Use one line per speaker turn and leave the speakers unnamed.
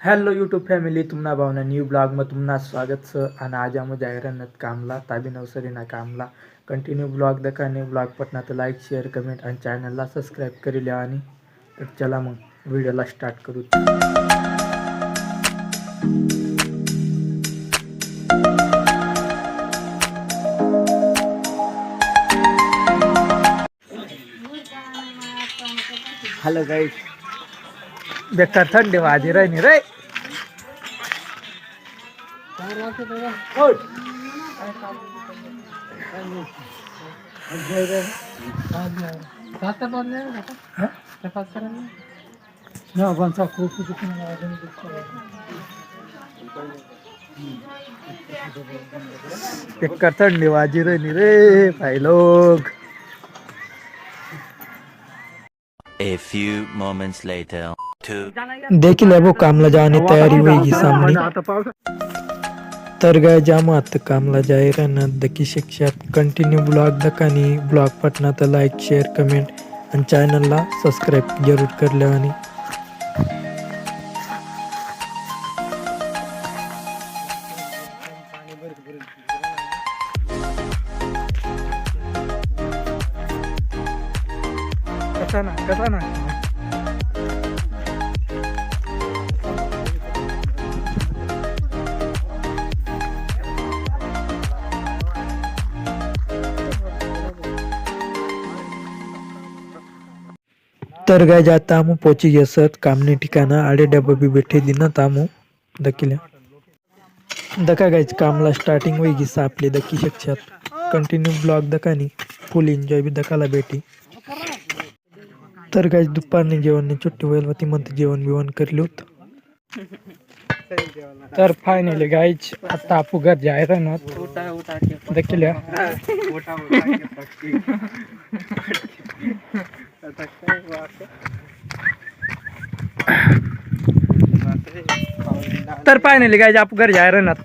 Hello YouTube family तुम्हाला भावना new ब्लॉगमध्ये तुम्हाला स्वागत स आणि आज आम जाहिरात कामला ताबी नवसरी ना कामला। कंटिन्यू ब्लॉग देखा न्यू ब्लॉग पटना तर लाईक शेअर कमेंट आणि चॅनलला सबस्क्राईब करी लिया आणि तर चला मग व्हिडिओला स्टार्ट करू। हॅलो गाईड बेकार थंडी वाजी राहिनी रे बेकार थंडी वाजी राहिनी रे भाई लोग
A few moments later.
देखील वो कामला जाने तयारी होईगी सामने. तर गाय जामात कामला राहणार दकी शिक्षक कंटिन्यू ब्लॉग दकानी ब्लॉग पटना तर लाईक शेअर कमेंट आणि चॅनलला सबस्क्राईब जरूर करल्या आणि कसा ना कसा ना? तर गाय जाता आमू पोची घेसत कामनी ठिकाणा आडे डब्बे भी बेठे दिना तामू दकिल्या दका गायच कामला स्टार्टिंग होई गी सापले दकी शिक्षक कंटिन्यू ब्लॉग दकानी फुल एन्जॉय बी दकाला भेटी तर गायच दुपारने जेवण चुट्टी होईल वती ती म्हणते जेवण बिवण करली होत तर फायनली गायच आता आपू घर जाय राहणार दकिल्या तर फायनली गायच आप घर जाय राहणार